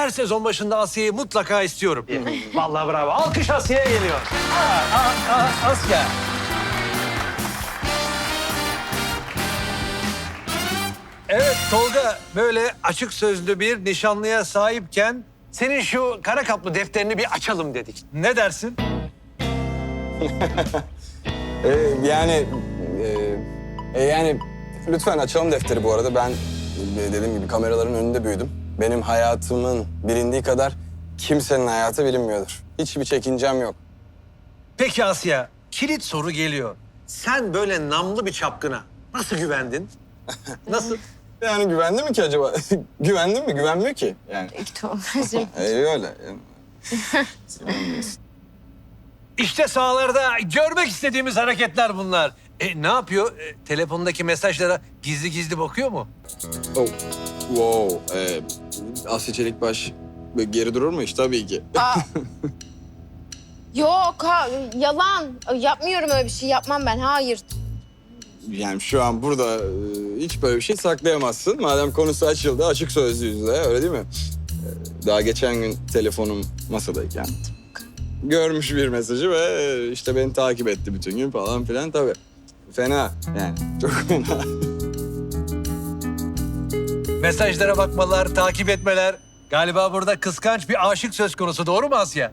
her sezon başında Asya'yı mutlaka istiyorum. Vallahi bravo. Alkış Asya'ya geliyor. Aa, aa, aa, Asya. Evet Tolga böyle açık sözlü bir nişanlıya sahipken senin şu kara kaplı defterini bir açalım dedik. Ne dersin? Ee, yani e, e, yani lütfen açalım defteri bu arada. Ben e, dediğim gibi kameraların önünde büyüdüm. Benim hayatımın bilindiği kadar kimsenin hayatı bilinmiyordur. Hiçbir çekincem yok. Peki Asya, kilit soru geliyor. Sen böyle namlı bir çapkına nasıl güvendin? Nasıl? Yani güvendi mi ki acaba? Güvendin mi? Güvenmiyor ki. Yani Tolga'cığım. e, öyle. Yani. İşte sahalarda görmek istediğimiz hareketler bunlar. E, ne yapıyor? E, telefondaki mesajlara gizli gizli bakıyor mu? Oh. Wow. Ee, Asya Çelikbaş böyle geri durur mu hiç? Tabii ki. Aa. Yok ha yalan. Yapmıyorum öyle bir şey. Yapmam ben. Hayır. Yani şu an burada e, hiç böyle bir şey saklayamazsın. Madem konusu açıldı açık sözlüyüz de öyle değil mi? E, Daha geçen gün telefonum masadayken görmüş bir mesajı ve e, işte beni takip etti bütün gün falan filan tabii. Fena yani çok fena. Mesajlara bakmalar, takip etmeler. Galiba burada kıskanç bir aşık söz konusu. Doğru mu Asya?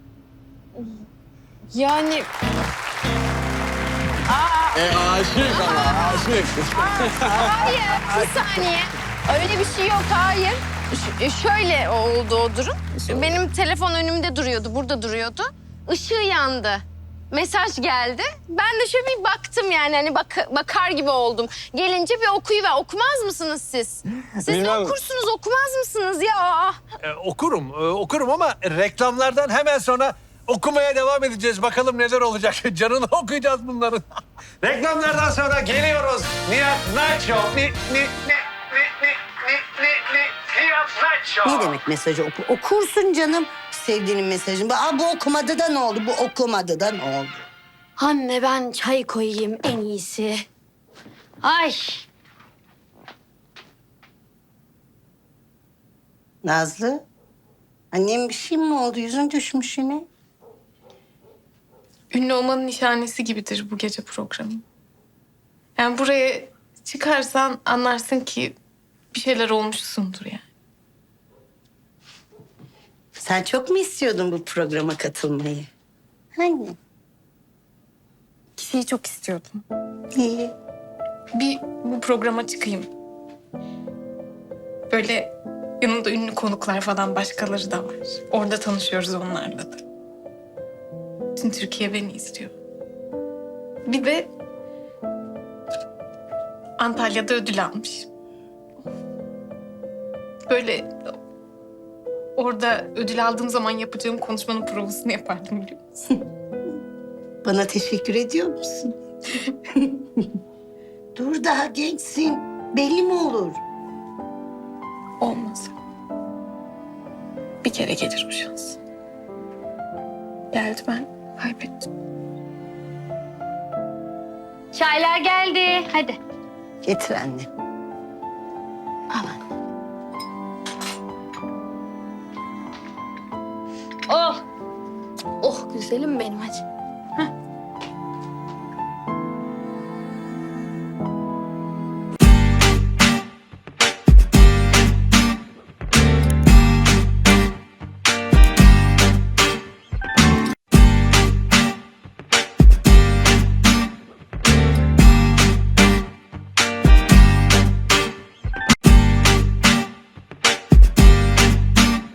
Yani E aşık ama aşık. hayır. Bir saniye. Öyle bir şey yok. Hayır. Ş- e, şöyle oldu o durum. Benim telefon önümde duruyordu. Burada duruyordu. Işığı yandı. Mesaj geldi. Ben de şöyle bir baktım yani hani bak- bakar gibi oldum. Gelince bir okuyuver. Okumaz mısınız siz? Siz de Bilmem. okursunuz okumaz mısınız ya? Aa. E, okurum, e, okurum ama reklamlardan hemen sonra okumaya devam edeceğiz. Bakalım neler olacak. Canını okuyacağız bunların. Reklamlardan sonra geliyoruz. Nihat Night Show. Ni, ni, ni, Ne demek mesajı oku? Okursun canım sevdiğinin mesajını. Aa, bu okumadı da ne oldu? Bu okumadı da ne oldu? Anne ben çay koyayım en iyisi. Ay Nazlı? Annem bir şey mi oldu? Yüzün düşmüş yine. Ünlü olmanın nişanesi gibidir bu gece programı. Yani buraya çıkarsan anlarsın ki bir şeyler olmuşsundur yani. Sen çok mu istiyordun bu programa katılmayı? Hani? Şeyi çok istiyordum. İyi. Bir bu programa çıkayım. Böyle yanımda ünlü konuklar falan başkaları da var. Orada tanışıyoruz onlarla da. Bütün Türkiye beni izliyor. Bir de Antalya'da ödül almış. Böyle orada ödül aldığım zaman yapacağım konuşmanın provasını yapardım biliyor musun? Bana teşekkür ediyor musun? Dur daha gençsin. Belli mi olur? Olmaz. Bir kere gelir o şans. Geldi ben kaybettim. çaylar geldi. Hadi. Getir anne. Güzelim benim hadi.